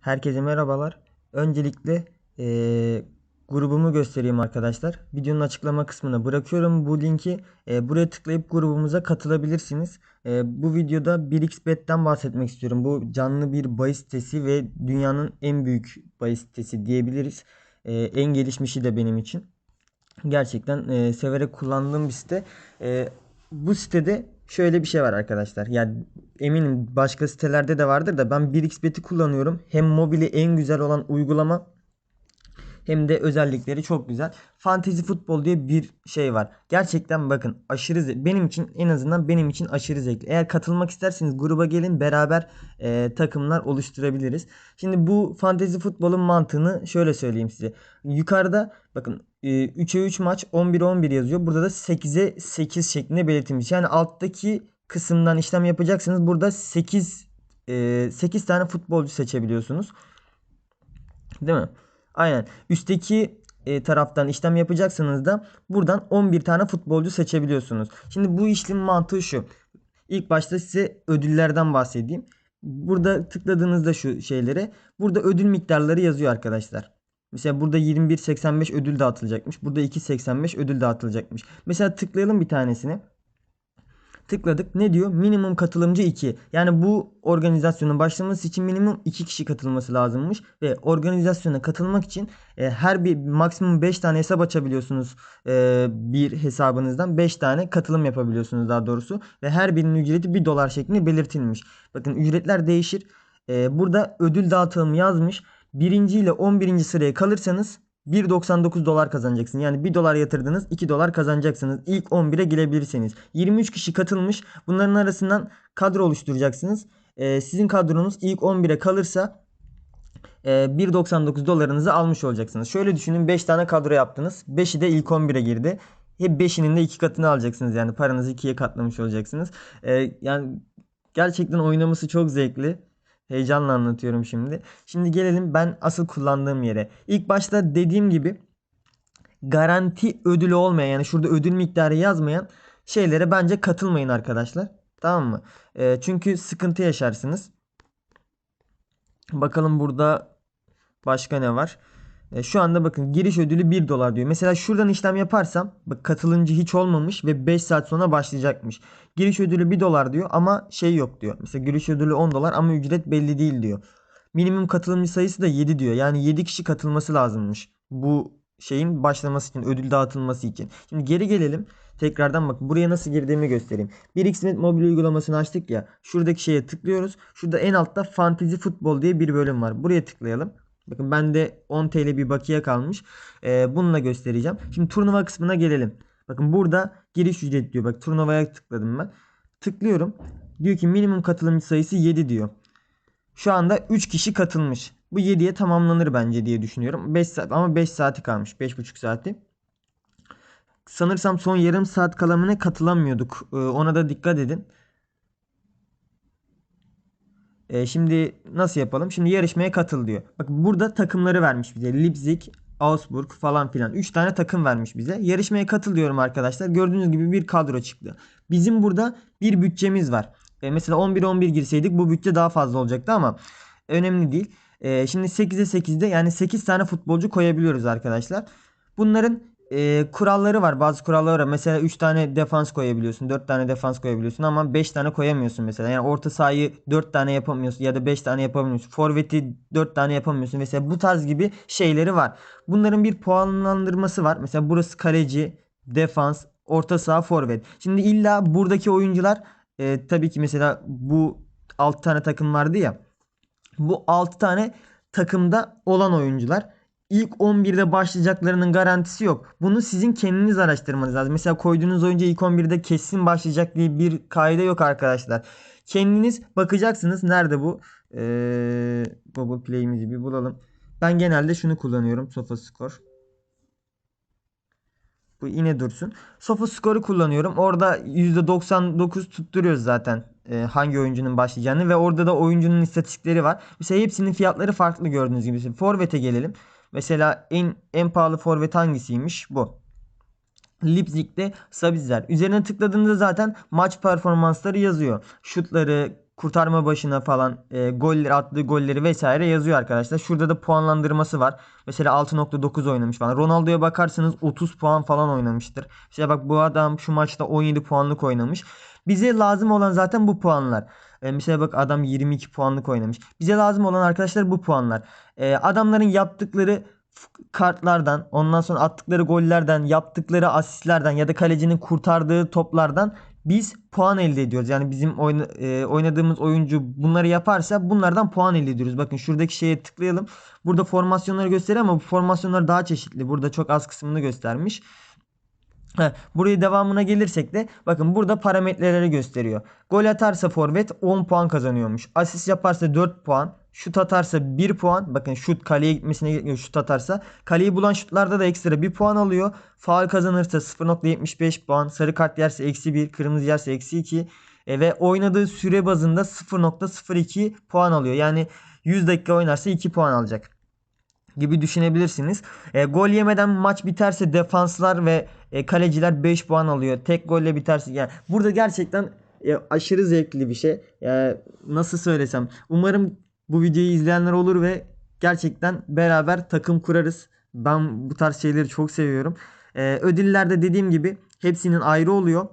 Herkese merhabalar. Öncelikle eee, grubumu göstereyim arkadaşlar. Videonun açıklama kısmına bırakıyorum bu linki. Eee, buraya tıklayıp grubumuza katılabilirsiniz. Eee, bu videoda 1xbet'ten bahsetmek istiyorum. Bu canlı bir bahis sitesi ve dünyanın en büyük bahis sitesi diyebiliriz. Eee, en gelişmişi de benim için. Gerçekten eee, severek kullandığım bir site. Eee, bu sitede şöyle bir şey var arkadaşlar. Yani eminim başka sitelerde de vardır da ben 1xbet'i kullanıyorum. Hem mobili en güzel olan uygulama hem de özellikleri çok güzel. Fantasy futbol diye bir şey var. Gerçekten bakın aşırı ze- benim için en azından benim için aşırı zevkli. Eğer katılmak isterseniz gruba gelin beraber e, takımlar oluşturabiliriz. Şimdi bu fantasy futbolun mantığını şöyle söyleyeyim size. Yukarıda bakın e, 3'e 3 maç 11'e 11 yazıyor. Burada da 8'e 8 şeklinde belirtilmiş. Yani alttaki kısımdan işlem yapacaksınız. Burada 8 e, 8 tane futbolcu seçebiliyorsunuz. Değil mi? Aynen. Üstteki e, taraftan işlem yapacaksanız da buradan 11 tane futbolcu seçebiliyorsunuz. Şimdi bu işlem mantığı şu. İlk başta size ödüllerden bahsedeyim. Burada tıkladığınızda şu şeylere burada ödül miktarları yazıyor arkadaşlar. Mesela burada 21.85 ödül dağıtılacakmış. Burada 2.85 ödül dağıtılacakmış. Mesela tıklayalım bir tanesini. Tıkladık. Ne diyor? Minimum katılımcı 2. Yani bu organizasyonun başlaması için minimum 2 kişi katılması lazımmış. Ve organizasyona katılmak için e, her bir maksimum 5 tane hesap açabiliyorsunuz e, bir hesabınızdan. 5 tane katılım yapabiliyorsunuz daha doğrusu. Ve her birinin ücreti 1 dolar şeklinde belirtilmiş. Bakın ücretler değişir. E, burada ödül dağıtım yazmış. Birinci ile 11. sıraya kalırsanız 1.99 dolar kazanacaksınız. Yani 1 dolar yatırdınız 2 dolar kazanacaksınız. İlk 11'e girebilirseniz. 23 kişi katılmış. Bunların arasından kadro oluşturacaksınız. Ee, sizin kadronuz ilk 11'e kalırsa e, 1.99 dolarınızı almış olacaksınız. Şöyle düşünün 5 tane kadro yaptınız. 5'i de ilk 11'e girdi. Hep 5'inin de 2 katını alacaksınız. Yani paranızı 2'ye katlamış olacaksınız. Ee, yani gerçekten oynaması çok zevkli. Heyecanla anlatıyorum şimdi. Şimdi gelelim ben asıl kullandığım yere. İlk başta dediğim gibi garanti ödülü olmayan yani şurada ödül miktarı yazmayan şeylere bence katılmayın arkadaşlar. Tamam mı? Ee, çünkü sıkıntı yaşarsınız. Bakalım burada başka ne var? E, şu anda bakın giriş ödülü 1 dolar diyor. Mesela şuradan işlem yaparsam bak katılımcı hiç olmamış ve 5 saat sonra başlayacakmış. Giriş ödülü 1 dolar diyor ama şey yok diyor. Mesela giriş ödülü 10 dolar ama ücret belli değil diyor. Minimum katılımcı sayısı da 7 diyor. Yani 7 kişi katılması lazımmış. Bu şeyin başlaması için, ödül dağıtılması için. Şimdi geri gelelim. Tekrardan bak buraya nasıl girdiğimi göstereyim. 1xnet mobil uygulamasını açtık ya. Şuradaki şeye tıklıyoruz. Şurada en altta Fantasy Futbol diye bir bölüm var. Buraya tıklayalım. Bakın bende 10 TL bir bakiye kalmış. Ee, bununla göstereceğim. Şimdi turnuva kısmına gelelim. Bakın burada giriş ücret diyor. Bak turnuvaya tıkladım ben. Tıklıyorum. Diyor ki minimum katılımcı sayısı 7 diyor. Şu anda 3 kişi katılmış. Bu 7'ye tamamlanır bence diye düşünüyorum. 5 saat ama 5 saati kalmış. 5,5 saati. Sanırsam son yarım saat kalamına katılamıyorduk. Ee, ona da dikkat edin. Ee, şimdi nasıl yapalım? Şimdi yarışmaya katıl diyor. Bak burada takımları vermiş bize. Leipzig, Augsburg falan filan. 3 tane takım vermiş bize. Yarışmaya katıl diyorum arkadaşlar. Gördüğünüz gibi bir kadro çıktı. Bizim burada bir bütçemiz var. Ee, mesela 11-11 girseydik bu bütçe daha fazla olacaktı ama önemli değil. Ee, şimdi 8'e 8'de yani 8 tane futbolcu koyabiliyoruz arkadaşlar. Bunların e, kuralları var. Bazı kuralları var. Mesela 3 tane defans koyabiliyorsun. 4 tane defans koyabiliyorsun ama 5 tane koyamıyorsun mesela. Yani orta sahayı 4 tane yapamıyorsun ya da 5 tane yapamıyorsun. Forveti 4 tane yapamıyorsun. Mesela bu tarz gibi şeyleri var. Bunların bir puanlandırması var. Mesela burası kaleci, defans, orta saha, forvet. Şimdi illa buradaki oyuncular e, tabii ki mesela bu 6 tane takım vardı ya. Bu 6 tane takımda olan oyuncular ilk 11'de başlayacaklarının garantisi yok. Bunu sizin kendiniz araştırmanız lazım. Mesela koyduğunuz oyuncu ilk 11'de kesin başlayacak diye bir kaide yok arkadaşlar. Kendiniz bakacaksınız. Nerede bu? Ee, Google Play'imizi bir bulalım. Ben genelde şunu kullanıyorum. SofaScore. Bu yine dursun. SofaScore'u kullanıyorum. Orada %99 tutturuyoruz zaten e, hangi oyuncunun başlayacağını ve orada da oyuncunun istatistikleri var. Mesela hepsinin fiyatları farklı gördüğünüz gibi. Forvet'e gelelim. Mesela en en pahalı forvet hangisiymiş? Bu. Leipzig'te Sabitzer. Üzerine tıkladığınızda zaten maç performansları yazıyor. Şutları, kurtarma başına falan e, goller attığı golleri vesaire yazıyor arkadaşlar. Şurada da puanlandırması var. Mesela 6.9 oynamış falan. Ronaldo'ya bakarsanız 30 puan falan oynamıştır. Mesela bak bu adam şu maçta 17 puanlık oynamış. Bize lazım olan zaten bu puanlar. E, mesela bak adam 22 puanlık oynamış. Bize lazım olan arkadaşlar bu puanlar. E, adamların yaptıkları kartlardan, ondan sonra attıkları gollerden, yaptıkları asistlerden ya da kalecinin kurtardığı toplardan biz puan elde ediyoruz. Yani bizim e, oynadığımız oyuncu bunları yaparsa bunlardan puan elde ediyoruz. Bakın şuradaki şeye tıklayalım. Burada formasyonları gösteriyor ama bu formasyonlar daha çeşitli. Burada çok az kısmını göstermiş. Heh, buraya devamına gelirsek de bakın burada parametreleri gösteriyor. Gol atarsa forvet 10 puan kazanıyormuş. Asist yaparsa 4 puan. Şut atarsa 1 puan. Bakın şut kaleye gitmesine gerekmiyor şut atarsa. Kaleyi bulan şutlarda da ekstra 1 puan alıyor. Faul kazanırsa 0.75 puan. Sarı kart yerse eksi 1. Kırmızı yerse eksi 2. E, ve oynadığı süre bazında 0.02 puan alıyor. Yani 100 dakika oynarsa 2 puan alacak gibi düşünebilirsiniz. E, gol yemeden maç biterse defanslar ve e, kaleciler 5 puan alıyor. Tek golle biterse yani burada gerçekten e, aşırı zevkli bir şey. E, nasıl söylesem. Umarım bu videoyu izleyenler olur ve gerçekten beraber takım kurarız. Ben bu tarz şeyleri çok seviyorum. E, ödüller de dediğim gibi hepsinin ayrı oluyor.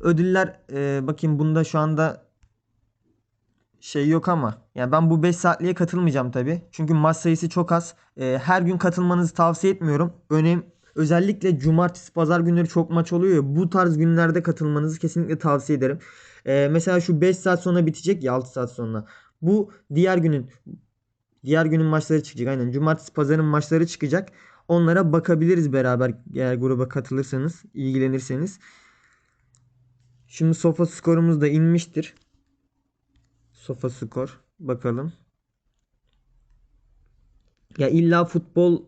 Ödüller e, bakayım bunda şu anda şey yok ama yani ben bu 5 saatliğe katılmayacağım tabi. Çünkü maç sayısı çok az. Ee, her gün katılmanızı tavsiye etmiyorum. Önem özellikle cumartesi pazar günleri çok maç oluyor ya bu tarz günlerde katılmanızı kesinlikle tavsiye ederim. Ee, mesela şu 5 saat sonra bitecek ya 6 saat sonra. Bu diğer günün diğer günün maçları çıkacak. Aynen cumartesi pazarın maçları çıkacak. Onlara bakabiliriz beraber eğer gruba katılırsanız, ilgilenirseniz. Şimdi sofa skorumuz da inmiştir. Sofa skor. Bakalım. Ya illa futbol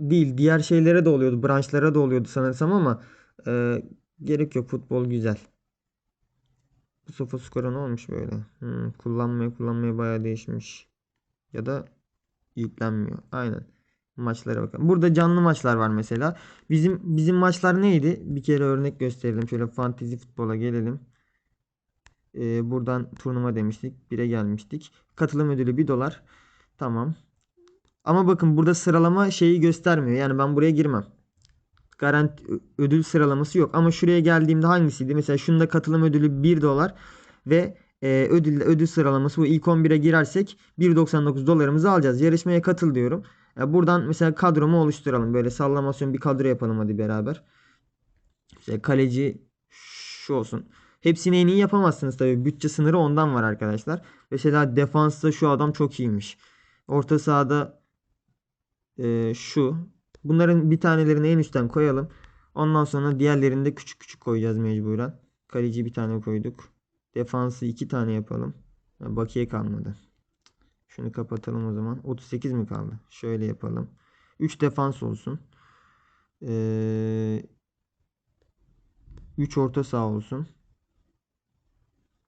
değil. Diğer şeylere de oluyordu. Branşlara da oluyordu sanırsam ama e, gerek yok. Futbol güzel. Bu sofa skora ne olmuş böyle? Hmm, kullanmaya kullanmaya bayağı değişmiş. Ya da yüklenmiyor. Aynen. Maçlara bakalım. Burada canlı maçlar var mesela. Bizim bizim maçlar neydi? Bir kere örnek gösterelim. Şöyle fantezi futbola gelelim. Ee, buradan turnuva demiştik. 1'e gelmiştik. Katılım ödülü 1 dolar. Tamam. Ama bakın burada sıralama şeyi göstermiyor. Yani ben buraya girmem. Garanti ödül sıralaması yok. Ama şuraya geldiğimde hangisiydi? Mesela şunda katılım ödülü 1 dolar ve e, ödül ödül sıralaması bu ilk 11'e girersek 1.99 dolarımızı alacağız. Yarışmaya katıl diyorum. Ya buradan mesela kadromu oluşturalım. Böyle sallamasyon bir kadro yapalım hadi beraber. Mesela kaleci şu olsun. Hepsini en iyi yapamazsınız tabii. Bütçe sınırı ondan var arkadaşlar. Mesela defansta şu adam çok iyiymiş. Orta sahada e, şu. Bunların bir tanelerini en üstten koyalım. Ondan sonra diğerlerini de küçük küçük koyacağız mecburen. Kaleci bir tane koyduk. Defansı iki tane yapalım. Bakiye kalmadı. Şunu kapatalım o zaman. 38 mi kaldı? Şöyle yapalım. 3 defans olsun. Ee, 3 orta saha olsun.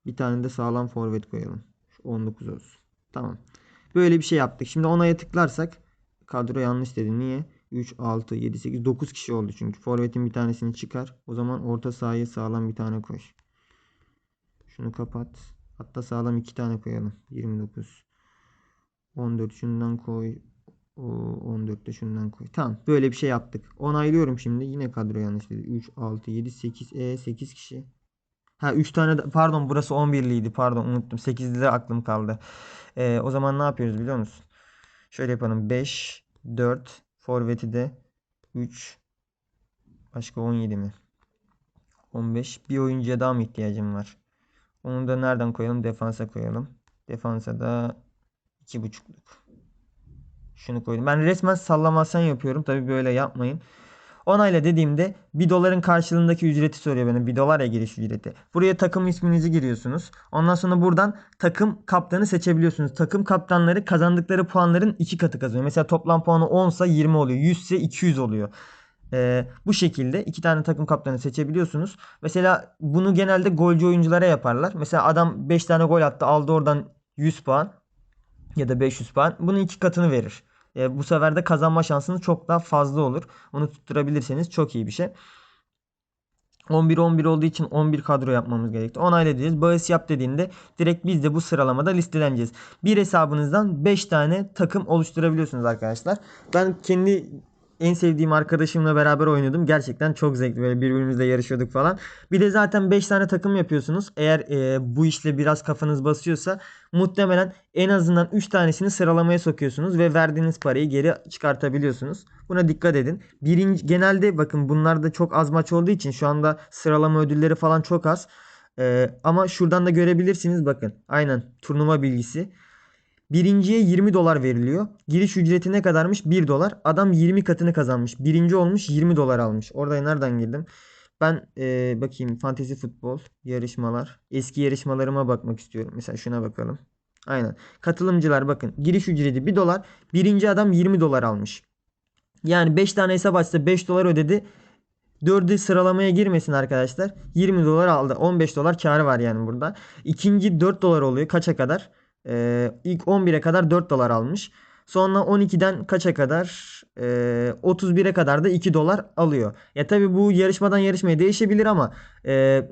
Bir tane de sağlam forvet koyalım. Şu 19 olsun. Tamam. Böyle bir şey yaptık. Şimdi onaya tıklarsak kadro yanlış dedi. Niye? 3, 6, 7, 8, 9 kişi oldu çünkü. Forvetin bir tanesini çıkar. O zaman orta sahaya sağlam bir tane koy. Şunu kapat. Hatta sağlam iki tane koyalım. 29. 14 şundan koy. O 14 de şundan koy. Tamam. Böyle bir şey yaptık. Onaylıyorum şimdi. Yine kadro yanlış dedi. 3, 6, 7, 8. E 8 kişi. Ha 3 tane de, pardon burası 11'liydi. Pardon unuttum. 8'de de aklım kaldı. Ee, o zaman ne yapıyoruz biliyor musun? Şöyle yapalım. 5, 4, forveti de 3, başka 17 mi? 15. Bir oyuncuya daha mı ihtiyacım var? Onu da nereden koyalım? Defansa koyalım. Defansa da 2.5'luk. Şunu koydum. Ben resmen sallamasyon yapıyorum. Tabii böyle yapmayın. Onayla dediğimde 1 doların karşılığındaki ücreti soruyor benim. 1 dolar ya giriş ücreti. Buraya takım isminizi giriyorsunuz. Ondan sonra buradan takım kaptanı seçebiliyorsunuz. Takım kaptanları kazandıkları puanların 2 katı kazanıyor. Mesela toplam puanı 10 ise 20 oluyor. 100 ise 200 oluyor. Ee, bu şekilde iki tane takım kaptanı seçebiliyorsunuz. Mesela bunu genelde golcü oyunculara yaparlar. Mesela adam 5 tane gol attı aldı oradan 100 puan ya da 500 puan. Bunun iki katını verir. E, bu sefer de kazanma şansınız çok daha fazla olur. Onu tutturabilirseniz çok iyi bir şey. 11-11 olduğu için 11 kadro yapmamız gerekti. Onayla diyeceğiz. Bağış yap dediğinde direkt biz de bu sıralamada listeleneceğiz. Bir hesabınızdan 5 tane takım oluşturabiliyorsunuz arkadaşlar. Ben kendi en sevdiğim arkadaşımla beraber oynadım. Gerçekten çok zevkli. Böyle birbirimizle yarışıyorduk falan. Bir de zaten 5 tane takım yapıyorsunuz. Eğer e, bu işle biraz kafanız basıyorsa muhtemelen en azından 3 tanesini sıralamaya sokuyorsunuz ve verdiğiniz parayı geri çıkartabiliyorsunuz. Buna dikkat edin. Birinci, genelde bakın bunlarda çok az maç olduğu için şu anda sıralama ödülleri falan çok az. E, ama şuradan da görebilirsiniz bakın. Aynen turnuva bilgisi. Birinciye 20 dolar veriliyor. Giriş ücreti ne kadarmış? 1 dolar. Adam 20 katını kazanmış. Birinci olmuş 20 dolar almış. Orada nereden girdim? Ben e, bakayım fantezi futbol yarışmalar. Eski yarışmalarıma bakmak istiyorum. Mesela şuna bakalım. Aynen. Katılımcılar bakın. Giriş ücreti 1 dolar. Birinci adam 20 dolar almış. Yani 5 tane hesap açsa 5 dolar ödedi. 4'ü sıralamaya girmesin arkadaşlar. 20 dolar aldı. 15 dolar karı var yani burada. İkinci 4 dolar oluyor. Kaça kadar? Ee, ilk 11'e kadar 4 dolar almış. Sonra 12'den kaça kadar? Ee, 31'e kadar da 2 dolar alıyor. Ya tabi bu yarışmadan yarışmaya değişebilir ama e,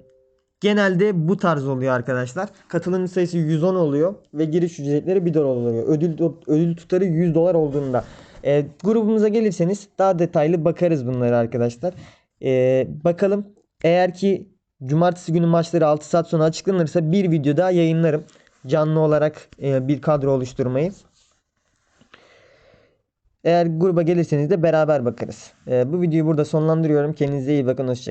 genelde bu tarz oluyor arkadaşlar. Katılımcı sayısı 110 oluyor ve giriş ücretleri 1 dolar oluyor. Ödül ödül tutarı 100 dolar olduğunda. E, grubumuza gelirseniz daha detaylı bakarız bunları arkadaşlar. E, bakalım eğer ki cumartesi günü maçları 6 saat sonra açıklanırsa bir video daha yayınlarım. Canlı olarak e, bir kadro oluşturmayı. Eğer gruba gelirseniz de beraber bakarız. E, bu videoyu burada sonlandırıyorum. Kendinize iyi bakın. Hoşçakalın.